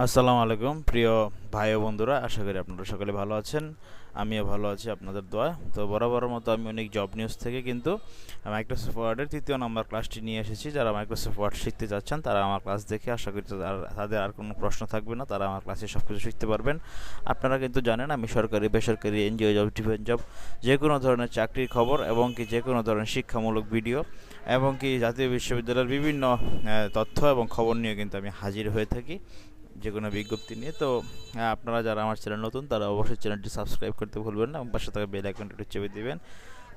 আসসালামু আলাইকুম, প্রিয় ভাই ও বন্ধুরা, আশা করি আপনারা সকলে ভালো আছেন। আমিও ভালো আছি, আপনাদের দোয়া। তো বরাবরের মতো আমি অনেক জব নিউজ থেকে কিন্তু মাইক্রোসফট ওয়ার্ডের তৃতীয় নম্বর ক্লাসটি নিয়ে এসেছি। যারা মাইক্রোসফট ওয়ার্ড শিখতে যাচ্ছেন, তারা আমার ক্লাস দেখে আশা করি তাদের আর কোনো প্রশ্ন থাকবে না, তারা আমার ক্লাসে সব কিছু শিখতে পারবেন। আপনারা কিন্তু জানেন, আমি সরকারি, বেসরকারি এনজিও জব ডিফেন্স জব যে কোনো ধরনের চাকরির খবর এবং কি যে কোনো ধরনের শিক্ষামূলক ভিডিও এবং কি জাতীয় বিশ্ববিদ্যালয়ের বিভিন্ন তথ্য এবং খবর নিয়ে কিন্তু আমি হাজির হয়ে থাকি। যে কোনো বিজ্ঞপ্তি নিয়ে। তো আপনারা যারা আমার চ্যানেল নতুন, তারা অবশ্যই চ্যানেলটি সাবস্ক্রাইব করতে ভুলবেন না পাশে থাকা বেল আইকনটি চেপে দেবেন।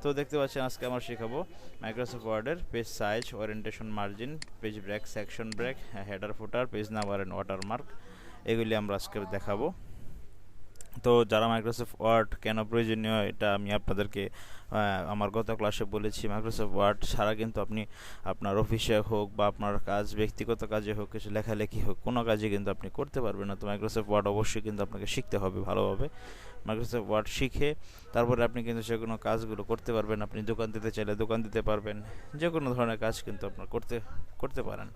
তো, দেখতে পাচ্ছেন আজকে আমরা শেখাবো মাইক্রোসফট ওয়ার্ডের page size orientation margin page break section break header footer page number and watermark এগুলি আমরা আজকে দেখাবো। তো যারা মাইক্রোসফট ওয়ার্ড কেন প্রয়োজনীয়, এটা আমি আপনাদেরকে আমার গত ক্লাসে বলেছি। মাইক্রোসফট ওয়ার্ড ছাড়া কিন্তু আপনি আপনার অফিসে হোক বা আপনার কাজ, ব্যক্তিগত কাজে হোক, কিছু লেখালেখি হোক, কোনো কাজে কিন্তু আপনি করতে পারবেন না। তো মাইক্রোসফট ওয়ার্ড অবশ্যই কিন্তু আপনাকে শিখতে হবে ভালোভাবে। মাইক্রোসফট ওয়ার্ড শিখে তারপরে আপনি কিন্তু যে কোনো কাজগুলো করতে পারবেন। আপনি দোকান দিতে চাইলে দোকান দিতে পারবেন। যে কোনো ধরনের কাজ কিন্তু আপনার করতে করতে পারেন।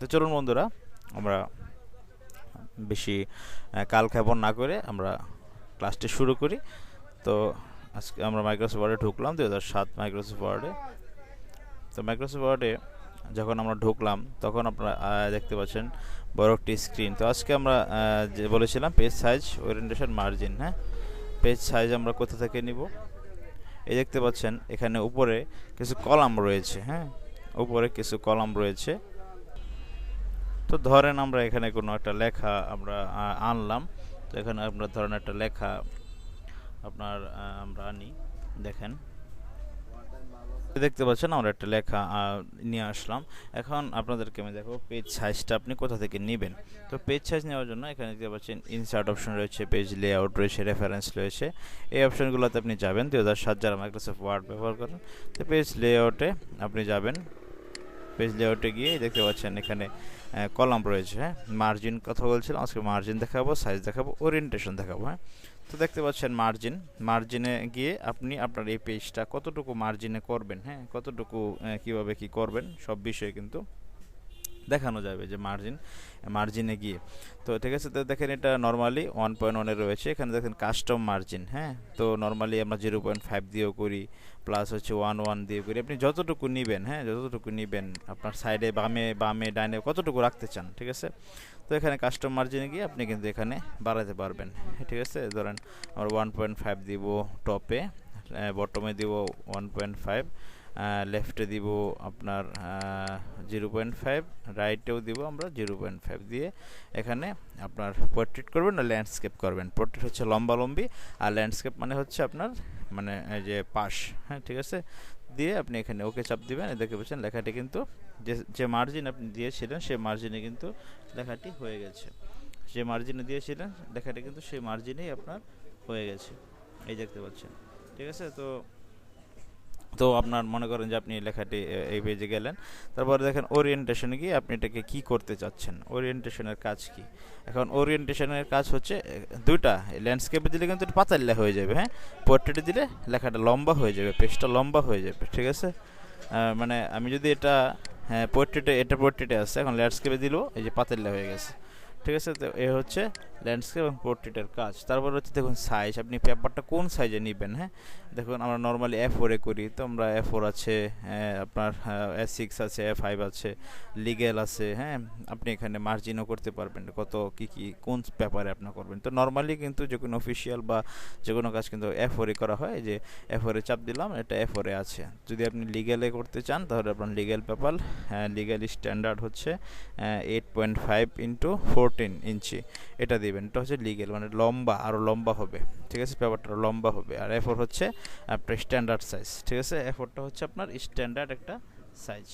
তো চলুন বন্ধুরা, আমরা বেশি আহ, কাল খাবন না করে আমরা ক্লাসটি শুরু করি। তো আজকে আমরা মাইক্রোসফট ওয়ার্ডে ঢুকলাম দুই হাজার সাত মাইক্রোসফট ওয়ার্ডে তো মাইক্রোসফট ওয়ার্ডে যখন আমরা ঢুকলাম তখন আপনারা দেখতে পাচ্ছেন বড় একটি স্ক্রিন তো আজকে আমরা যে বলেছিলাম পেজ সাইজ ওরিয়েন্টেশন মার্জিন হ্যাঁ? পেজ সাইজ আমরা কোথা থেকে নিব? এই দেখতে পাচ্ছেন এখানে উপরে কিছু কলাম রয়েছে হ্যাঁ? উপরে কিছু কলাম রয়েছে। তো ধরেন আমরা এখানে কোনো একটা লেখা আমরা আনলাম। তো এখানে আমরা ধরেন একটা লেখা আপনার আমরা আনি। দেখেন। দেখতে পাচ্ছেন আমরা একটা লেখা নিয়ে আসলাম। এখন আপনাদেরকে আমি দেখো পেজ সাইজটা আপনি কোথা থেকে নেবেন। তো পেজ সাইজ নেওয়ার জন্য এখানে দেখতে পাচ্ছেন ইনসার্ট অপশন রয়েছে পেজ লেআউট রয়েছে রেফারেন্স রয়েছে। এই অপশনগুলোতে আপনি যাবেন, দুই হাজার সাত যারা মাইক্রোসফট ওয়ার্ড ব্যবহার করেন, তো পেজ লেআউটে আপনি যাবেন। পেজ লেআউটে গিয়ে দেখতে পাচ্ছেন এখানে কলাম রয়েছে হ্যাঁ? মার্জিন কথা বলছিলাম, আজকে মার্জিন দেখাবো সাইজ দেখাবো ওরিয়েন্টেশন দেখাবো হ্যাঁ? তো দেখতে পাচ্ছেন মার্জিন মার্জিনে গিয়ে আপনি আপনার এই পেজটা কতটুকু মার্জিনে করবেন হ্যাঁ? কতটুকু কীভাবে কি করবেন, সব বিষয়ে কিন্তু দেখানো যাবে যে মার্জিন মার্জিনে গিয়ে। তো ঠিক আছে, তো দেখেন এটা নর্মালি ওয়ান পয়েন্ট ওয়ানে রয়েছে। এখানে দেখেন কাস্টম মার্জিন হ্যাঁ? তো নর্মালি আমরা জিরো পয়েন্ট ফাইভ দিয়েও করি প্লাস হচ্ছে ওয়ান ওয়ান দিয়ে করি। আপনি যতটুকু নেবেন হ্যাঁ? যতটুকু নেবেন, আপনার সাইডে বামে বামে ডাইনে কতটুকু রাখতে চান, ঠিক আছে? তো এখানে কাস্টম মার্জিনে গিয়ে আপনি কিন্তু এখানে বাড়াতে পারবেন, ঠিক আছে? ধরেন আমরা ওয়ান পয়েন্ট ফাইভ দিব টপে বটমে দিব ওয়ান পয়েন্ট ফাইভ লেফটে দিব আপনার জিরো পয়েন্ট ফাইভ রাইটেও দিব আমরা জিরো পয়েন্ট ফাইভ দিয়ে এখানে আপনার পোর্ট্রেট করবেন না ল্যান্ডস্কেপ করবেন। পোর্ট্রেট হচ্ছে লম্বালম্বি আর ল্যান্ডস্কেপ মানে হচ্ছে আপনার মানে যে পাশ হ্যাঁ ঠিক আছে? দিয়ে আপনি এখানে ওকে চাপ দিবেন দেখতে পাচ্ছেন লেখাটি কিন্তু যে যে মার্জিন আপনি দিয়েছিলেন, সেই মার্জিনে কিন্তু লেখাটি হয়ে গেছে। যে মার্জিনে দিয়েছিলেন, লেখাটি কিন্তু সেই মার্জিনেই আপনার হয়ে গেছে। এই দেখতে পাচ্ছেন, ঠিক আছে? তো তো আপনার মনে করেন যে আপনি লেখাটি এই পেজে গেলেন। তারপরে দেখেন ওরিয়েন্টেশনে গিয়ে আপনি এটাকে কি করতে চাচ্ছেন? ওরিয়েন্টেশনের কাজ কি? এখন ওরিয়েন্টেশনের কাজ হচ্ছে দুইটা। ল্যান্ডস্কেপে দিলে কিন্তু পাতার লেখা হয়ে যাবে হ্যাঁ? পোর্ট্রেটে দিলে লেখাটা লম্বা হয়ে যাবে পেজটা লম্বা হয়ে যাবে, ঠিক আছে? মানে আমি যদি এটা হ্যাঁ পোর্ট্রেটে এটা পোর্ট্রেটে আছে, এখন ল্যান্ডস্কেপে দিলেও এই যে পাতাল্লা হয়ে গেছে, ঠিক আছে? তো এ হচ্ছে ল্যান্ডস্কেপ এবং পোর্ট্রেটের কাজ। তারপর হচ্ছে দেখুন সাইজ আপনি পেপারটা কোন সাইজে নেবেন হ্যাঁ? দেখুন আমরা নর্মালি এ ফোরে করি, তো আমরা এ ফোর আছে আপনার এ সিক্স আছে এ ফাইভ আছে লিগেল আছে হ্যাঁ? আপনি এখানে মার্জিনও করতে পারবেন, কত, কি কি, কোন পেপারে আপনি করবেন। তো নর্মালি কিন্তু যে কোনো অফিসিয়াল বা যে কোনো কাজ কিন্তু এ ফোরে করা হয়, যে এ ফোরে চাপ দিলাম, এটা এ ফোরে আছে। যদি আপনি লিগেলে করতে চান, তাহলে আপনার লিগেল পেপার লিগেল স্ট্যান্ডার্ড হচ্ছে eight point five into fourteen inch এটা দিবেন। এটা হচ্ছে লিগেল মানে লম্বা আরও লম্বা হবে। ঠিক আছে? পেপারটা লম্বা হবে। আর এফোর হচ্ছে আপনার স্ট্যান্ডার্ড সাইজ ঠিক আছে? এ ফোরটা হচ্ছে আপনার স্ট্যান্ডার্ড একটা সাইজ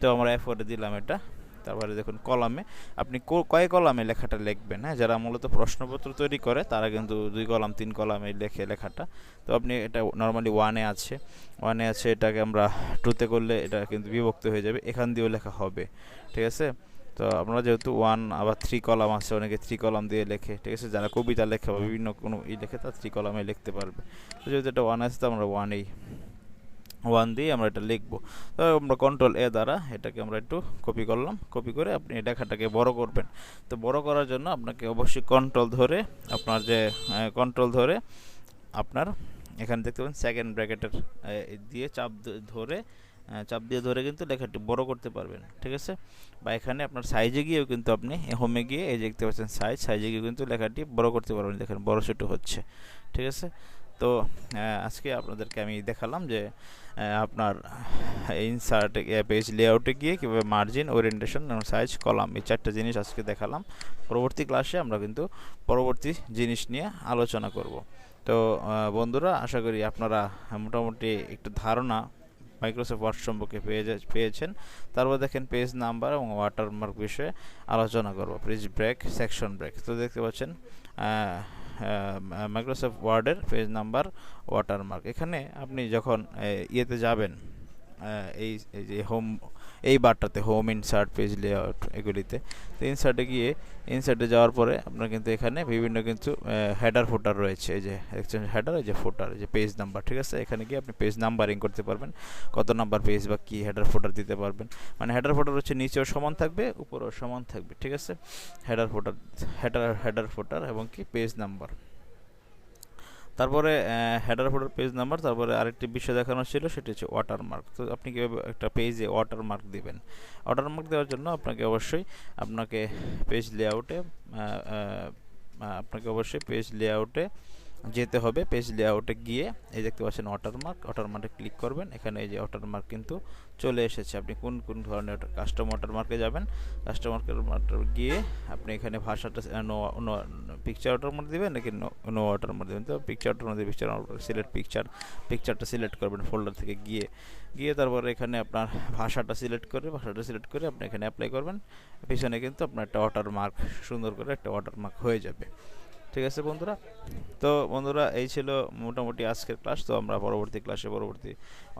তো আমরা এ ফোরে দিলাম এটা। তারপরে দেখুন কলামে, আপনি কয় কলামে লেখাটা লিখবেন হ্যাঁ? যারা মূলত প্রশ্নপত্র তৈরি করে, তারা কিন্তু দুই কলাম, তিন কলামে লেখে লেখাটা। তো আপনি এটা নর্মালি ওয়ানে আছে। ওয়ানে আছে, এটাকে আমরা টুতে করলে এটা কিন্তু বিভক্ত হয়ে যাবে। এখান দিয়েও লেখা হবে। ঠিক আছে? তো আপনারা যেহেতু ওয়ান আবার থ্রি কলাম আছে অনেকে থ্রি কলাম দিয়ে লেখে ঠিক আছে? যারা কবিতা লেখে বা বিভিন্ন কোনো ই লেখে তারা থ্রি কলামে লিখতে পারবে। তো যেহেতু এটা ওয়ান আছে তো আমরা ওয়ানেই ওয়ান দিয়ে আমরা এটা লিখব। তো আমরা কন্ট্রোল এ দ্বারা এটাকে আমরা একটু কপি করলাম। কপি করে আপনি এই লেখাটাকে বড় করবেন। তো বড় করার জন্য আপনাকে অবশ্যই কন্ট্রোল ধরে আপনার যে কন্ট্রোল ধরে আপনার এখানে দেখতে পাবেন সেকেন্ড ব্র্যাকেটের দিয়ে চাপ ধরে চাপ দিয়ে ধরে কিন্তু লেখাটি বড় করতে পারবেন, ঠিক আছে? বা এখানে আপনার সাইজে গিয়েও কিন্তু আপনি হোমে গিয়ে এই দেখতে পাচ্ছেন সাইজ সাইজে গিয়ে কিন্তু লেখাটি বড় করতে পারবেন। দেখেন, বড় ছোটো হচ্ছে, ঠিক আছে? তো আজকে আপনাদেরকে আমি দেখালাম যে আপনার ইনসার্ট পেজ লেআউটে গিয়ে কীভাবে মার্জিন ওরিয়েন্টেশন এবং সাইজ কলাম এই চারটা জিনিস আজকে দেখালাম। পরবর্তী ক্লাসে আমরা কিন্তু পরবর্তী জিনিস নিয়ে আলোচনা করব। তো বন্ধুরা, আশা করি আপনারা মোটামুটি একটু ধারণা মাইক্রোসফট ওয়ার্ড সম্পর্কে পেয়ে পেয়েছেন। তারপর দেখেন পেজ নাম্বার এবং ওয়াটারমার্ক বিষয়ে আলোচনা করব। পেজ ব্রেক সেকশন ব্রেক তো দেখতে পাচ্ছেন মাইক্রোসফট ওয়ার্ডের পেজ নাম্বার ওয়াটারমার্ক এখানে আপনি যখন ইয়েতে যাবেন এই যে হোম এই বারটাতে হোম ইনসার্ট পেজ লেআউট এগুলিতে। তো ইনসার্টে গিয়ে ইনসার্টে যাওয়ার পরে আপনার কিন্তু এখানে বিভিন্ন কিন্তু হেডার ফোটার রয়েছে। এই যে, দেখছেন হেডার এই যে ফোটার যে পেজ নাম্বার ঠিক আছে? এখানে গিয়ে আপনি পেজ নাম্বারিং করতে পারবেন। কত নাম্বার পেজ বা কী হেডার ফোটার দিতে পারবেন। মানে হেডার ফোটার হচ্ছে নিচেও সমান থাকবে, উপরেও সমান থাকবে, ঠিক আছে? হেডার ফোটার হেডার হেডার ফোটার এবং কি? পেজ নাম্বার তারপরে হেডার ফোডার পেজ নাম্বার তারপরে আরেকটি বিষয় দেখানো ছিল, সেটি হচ্ছে ওয়াটারমার্ক তো আপনি কীভাবে একটা পেজে ওয়াটারমার্ক দিবেন? ওয়াটারমার্ক দেওয়ার জন্য আপনাকে অবশ্যই আপনাকে পেজ লেআউটে আপনাকে অবশ্যই পেজ লেআউটে যেতে হবে পেজ লেআউটে গিয়ে, এই দেখতে পাচ্ছেন ওয়াটারমার্ক ওয়াটারমার্কে ক্লিক করবেন। এখানে এই যে ওয়াটারমার্ক কিন্তু চলে এসেছে। আপনি কোন কোন ধরনের কাস্টম ওয়াটারমার্কে যাবেন? কাস্টম ওয়াটারমার্ক গিয়ে আপনি এখানে ভাষাটা নো নো পিকচার ওয়াটারমার্ক দেবেন নাকি নো নো ওয়াটারমার্ক দেবেন? তো পিকচার ওয়াটারমার্ক দিয়ে পিকচার সিলেক্ট পিকচার পিকচারটা সিলেক্ট করবেন ফোল্ডার থেকে গিয়ে। গিয়ে তারপরে এখানে আপনার ভাষাটা সিলেক্ট করে, ভাষাটা সিলেক্ট করে আপনি এখানে অ্যাপ্লাই করবেন। পিছনে কিন্তু আপনার একটা ওয়াটারমার্ক সুন্দর করে একটা ওয়াটারমার্ক হয়ে যাবে। ঠিক আছে বন্ধুরা? তো বন্ধুরা, এই ছিল মোটামুটি আজকের ক্লাস তো আমরা পরবর্তী ক্লাসে পরবর্তী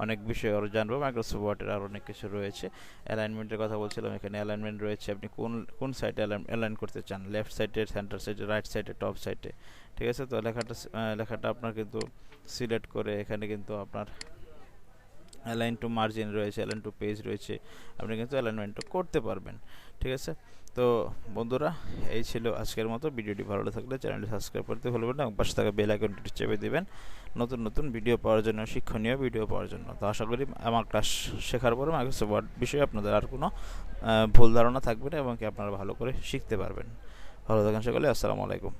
অনেক বিষয় আরও জানব। মাইক্রোসফট ওয়ার্ডের আরও অনেক কিছু রয়েছে। অ্যালাইনমেন্টের কথা বলছিলাম, এখানে অ্যালাইনমেন্ট রয়েছে। আপনি কোন কোন সাইডে অ্যালাইন করতে চান? লেফট সাইডে সেন্টার সাইডে রাইট সাইডে টপ সাইডে ঠিক আছে? তো লেখাটা লেখাটা আপনার কিন্তু সিলেক্ট করে এখানে কিন্তু আপনার অ্যালাইন টু মার্জিন রয়েছে অ্যালাইন টু পেজ রয়েছে। আপনি কিন্তু অ্যালাইনমেন্টও করতে পারবেন। ঠিক আছে? তো বন্ধুরা, এই ছিল আজকের মতো। ভিডিওটি ভালো থাকলে চ্যানেলটি সাবস্ক্রাইব করতে ভুলবেন না এবং পাশে থাকা বেল আইকনটি চেপে দেবেন। নতুন নতুন ভিডিও পাওয়ার জন্য, শিক্ষণীয় ভিডিও পাওয়ার জন্য। তো আশা করি আমার ক্লাস শেখার পরে মাইক্রোসফট ওয়ার্ড বিষয়ে আপনাদের আর কোনো ভুল ধারণা থাকবে না এবং কি আপনারা ভালো করে শিখতে পারবেন। ভালো থাকেন সকলে, আসসালামু আলাইকুম।